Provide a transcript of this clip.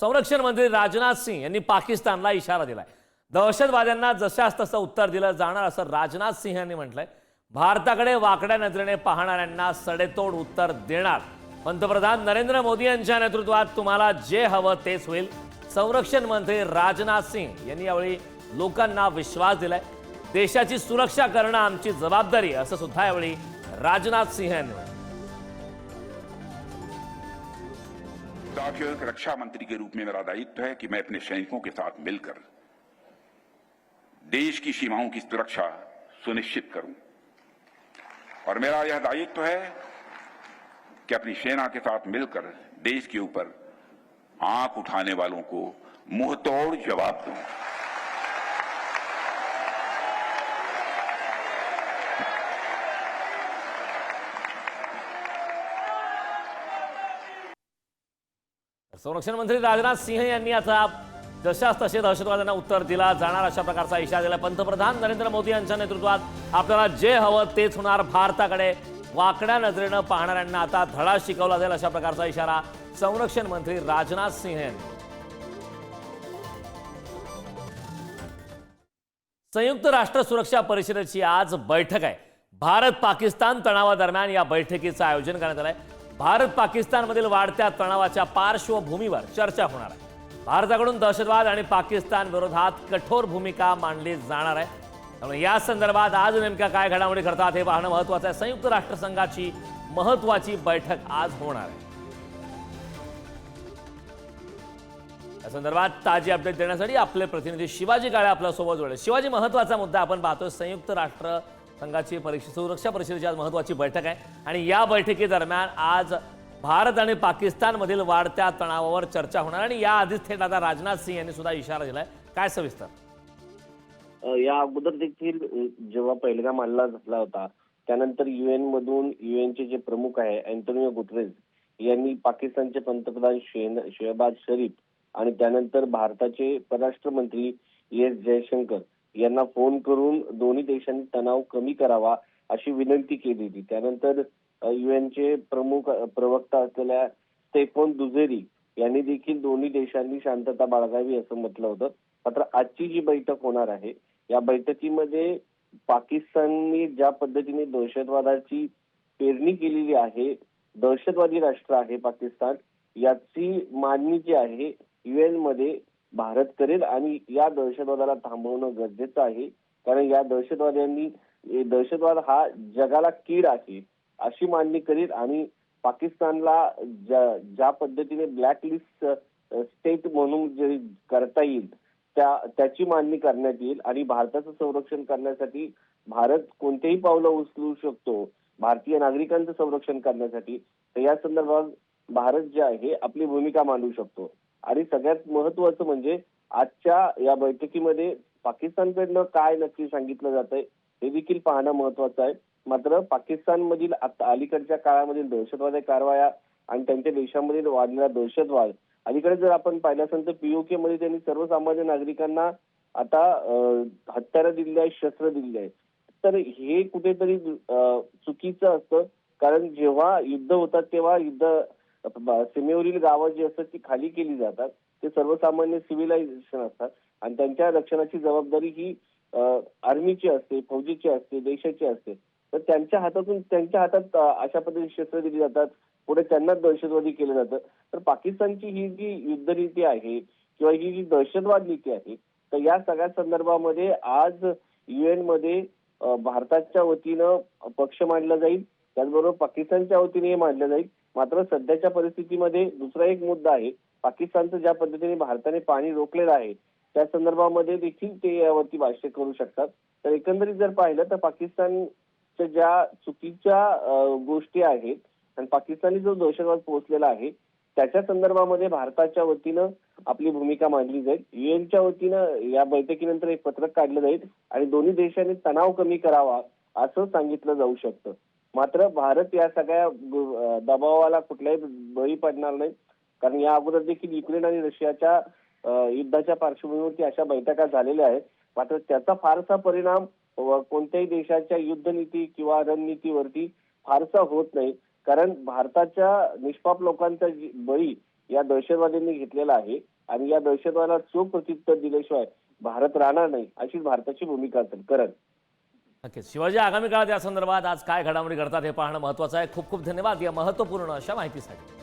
संरक्षण मंत्री राजनाथ सिंह यांनी पाकिस्तानला इशारा दिलाय. दहशतवाद्यांना जशास तसं उत्तर दिलं जाणार असं राजनाथ सिंह यांनी म्हटलंय. भारताकडे वाकड्या नजरेने पाहणाऱ्यांना सडेतोड उत्तर देणार. पंतप्रधान नरेंद्र मोदी यांच्या नेतृत्वात तुम्हाला जे हवं तेच होईल. संरक्षण मंत्री राजनाथ सिंह यांनी यावेळी लोकांना विश्वास दिलाय. देशाची सुरक्षा करणं आमची जबाबदारी असं सुद्धा यावेळी राजनाथ सिंह यांनी म्हटलं के रक्षा मंत्री के रूप में मेरा दायित्व है कि मैं अपने सैनिकों के साथ मिलकर देश की सीमाओं की सुरक्षा सुनिश्चित करूँ। और मेरा यह दायित्व है कि अपनी सेना के साथ मिलकर देश के ऊपर आँख उठाने वालों को मुंहतोड़ जवाब दूँ। संरक्षण मंत्री राजनाथ सिंह यांनी आता जशास तसे दहशतवाद्यांना उत्तर दिला. जाणार अशा प्रकारचा इशारा दिला. पंतप्रधान नरेंद्र मोदी यांच्या नेतृत्वात आपल्याला जे हवं तेच होणार. भारताकडे वाकड्या नजरेनं पाहणाऱ्यांना आता धडा शिकवला जाईल अशा प्रकारचा इशारा संरक्षण मंत्री राजनाथ सिंह यांनी. संयुक्त राष्ट्र सुरक्षा परिषदेची आज बैठक आहे. भारत पाकिस्तान तणावादरम्यान या बैठकीचं आयोजन करण्यात आलंय. भारत पाकिस्तानमधील वाढत्या तणावाच्या पार्श्वभूमीवर चर्चा होणार आहे. भारताकडून दहशतवाद आणि पाकिस्तान विरोधात कठोर भूमिका मांडली जाणार आहे. त्यामुळे या संदर्भात आज नेमक्या काय घडामोडी करतात हे पाहणं महत्वाचं आहे. संयुक्त राष्ट्रसंघाची महत्वाची बैठक आज होणार आहे. या संदर्भात ताजी अपडेट देण्यासाठी आपले प्रतिनिधी शिवाजी काळे आपल्यासोबत जोडले. शिवाजी महत्त्वाचा मुद्दा आपण पाहतोय. संयुक्त राष्ट्र संघाची परीक्षा सुरक्षा परिषदेची आज महत्वाची बैठक आहे. आणि या बैठकीदरम्यान आज भारत आणि पाकिस्तानमधील वाढत्या तणावावर चर्चा होणार आणि या आधीच थेट आता राजनाथ सिंह यांनी सुद्धा इशारा दिलाय. काय सविस्तर? या अगोदर देखील जेव्हा पहिलगाम हल्ला झाला होता त्यानंतर युएन मधून युएनचे जे प्रमुख आहे अँटोनिओ गुटरेज यांनी पाकिस्तानचे पंतप्रधान शेन शेहबाज शरीफ आणि त्यानंतर भारताचे परराष्ट्र मंत्री एस जयशंकर यांना फोन करून दोन्ही देशांनी तणाव कमी करावा अशी विनंती केली होती. त्यानंतर युएनचे प्रमुख प्रवक्ता असलेल्या स्टेफोन दुझेरी यांनी देखील दोन्ही देशांनी शांतता बाळगावी असं म्हटलं होतं. मात्र आजची जी बैठक होणार आहे या बैठकीमध्ये पाकिस्तानने ज्या पद्धतीने दहशतवादाची पेरणी केलेली आहे दहशतवादी राष्ट्र आहे पाकिस्तान याची मांडणी जी आहे युएनमध्ये भारत करेल आणि या दहशतवादाला थांबवणं गरजेचं आहे. कारण या दहशतवाद्यांनी दहशतवाद हा जगाला कीड आहे अशी मांडणी करीत आणि पाकिस्तानला ज्या ज्या पद्धतीने ब्लॅक लिस्ट स्टेट म्हणून जे करता येईल त्या त्याची मांडणी करण्यात येईल आणि भारताचं संरक्षण करण्यासाठी भारत कोणतेही पावलं उचलू शकतो भारतीय नागरिकांचं संरक्षण करण्यासाठी. तर या संदर्भात भारत जे आहे आपली भूमिका मांडू शकतो. आणि सगळ्यात महत्वाचं म्हणजे आजच्या या बैठकीमध्ये पाकिस्तानकडनं काय नक्की सांगितलं जात आहे हे देखील पाहणं महत्वाचं आहे. मात्र पाकिस्तानमधील आता अलीकडच्या काळामधील दहशतवादी कारवाया आणि त्यांच्या देशामधील वाढलेला दहशतवाद अलीकडे जर आपण पाहिलं असेल तर पीओके मध्ये त्यांनी सर्वसामान्य नागरिकांना आता हत्यारं दिली आहेत शस्त्र दिली आहेत. तर हे कुठेतरी चुकीचं असतं. कारण जेव्हा युद्ध होतात तेव्हा युद्ध सीमेवरील गावं जी असतात ती खाली केली जातात. ते सर्वसामान्य सिव्हिलायझेशन असतात. आणि त्यांच्या रक्षणाची जबाबदारी ही आर्मीची असते फौजीची असते देशाची असते. तर त्यांच्या हातातून त्यांच्या हातात अशा पद्धतीने शस्त्र दिली जातात. पुढे त्यांनाच दहशतवादी केलं जातं. तर पाकिस्तानची ही जी युद्धनीती आहे किंवा ही जी दहशतवाद नीती आहे तर या सगळ्या संदर्भामध्ये आज युएनमध्ये भारताच्या वतीनं पक्ष मांडला जाईल. त्याचबरोबर पाकिस्तानच्या वतीने हे मांडलं जाईल. मात्र सध्याच्या परिस्थितीमध्ये दुसरा एक मुद्दा आहे. पाकिस्तानचं ज्या पद्धतीने भारताने पाणी रोखलेलं आहे त्या संदर्भामध्ये देखील ते यावरती भाष्य करू शकतात. तर एकंदरीत जर पाहिलं तर पाकिस्तानच्या ज्या चुकीच्या गोष्टी आहेत आणि पाकिस्तानी जो दहशतवाद पोहोचलेला आहे त्याच्या संदर्भामध्ये भारताच्या वतीनं आपली भूमिका मांडली जाईल. युएनच्या वतीनं या बैठकीनंतर एक पत्रक काढलं जाईल आणि दोन्ही देशांनी तणाव कमी करावा असं सांगितलं जाऊ शकतं. मात्र भारत या सगळ्या दबावाला कुठल्याही बळी पडणार नाही. कारण या अगोदर देखील युक्रेन आणि रशियाच्या युद्धाच्या पार्श्वभूमीवरती अशा बैठका झालेल्या आहेत. मात्र त्याचा फारसा परिणाम कोणत्याही देशाच्या युद्धनीती किंवा रणनीतीवरती फारसा होत नाही. कारण भारताच्या निष्पाप लोकांचा जी- बळी या दहशतवाद्यांनी घेतलेला आहे आणि या दहशतवादाला चोख प्रत्युत्तर दिल्याशिवाय भारत राहणार नाही अशी भारताची भूमिका असेल. करण. नक्कीच. शिवाजी आगामी काळात या संदर्भात आज काय घडामोडी घडतात हे पाहणं महत्वाचं आहे. खूप खूप धन्यवाद या महत्त्वपूर्ण अशा माहितीसाठी.